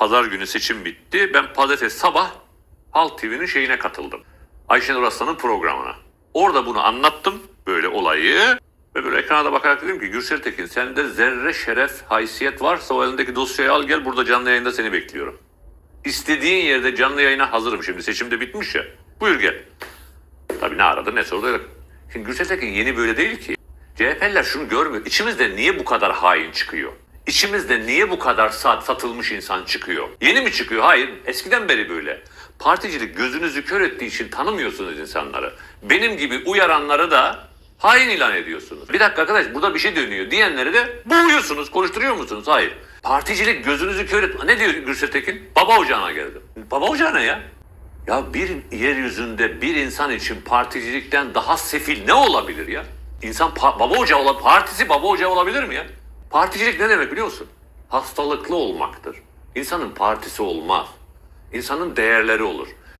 Pazar günü seçim bitti. Ben pazartesi sabah Halk TV'nin şeyine katıldım. Ayşenur Aslan'ın programına. Orada bunu anlattım böyle olayı. Ve böyle ekrana da bakarak dedim ki Gürsel Tekin sende zerre şeref, haysiyet varsa o elindeki dosyayı al gel burada canlı yayında seni bekliyorum. İstediğin yerde canlı yayına hazırım şimdi seçim de bitmiş ya. Buyur gel. Tabii ne aradı ne sordu. Şimdi Gürsel Tekin yeni böyle değil ki. CHP'liler şunu görmüyor. İçimizde niye bu kadar hain çıkıyor? İçimizde niye bu kadar saat satılmış insan çıkıyor? Yeni mi çıkıyor? Hayır. Eskiden beri böyle. Particilik gözünüzü kör ettiği için tanımıyorsunuz insanları. Benim gibi uyaranları da hain ilan ediyorsunuz. Bir dakika arkadaş burada bir şey dönüyor diyenleri de boğuyorsunuz, konuşturuyor musunuz? Hayır. Particilik gözünüzü kör et. Ne diyor Gürsel Tekin? Baba ocağına geldim. Baba ocağına ya. Ya bir yeryüzünde bir insan için particilikten daha sefil ne olabilir ya? İnsan baba ocağı ola partisi baba ocağı olabilir mi ya? Particilik ne demek biliyor musun? Hastalıklı olmaktır. İnsanın partisi olmaz. İnsanın değerleri olur.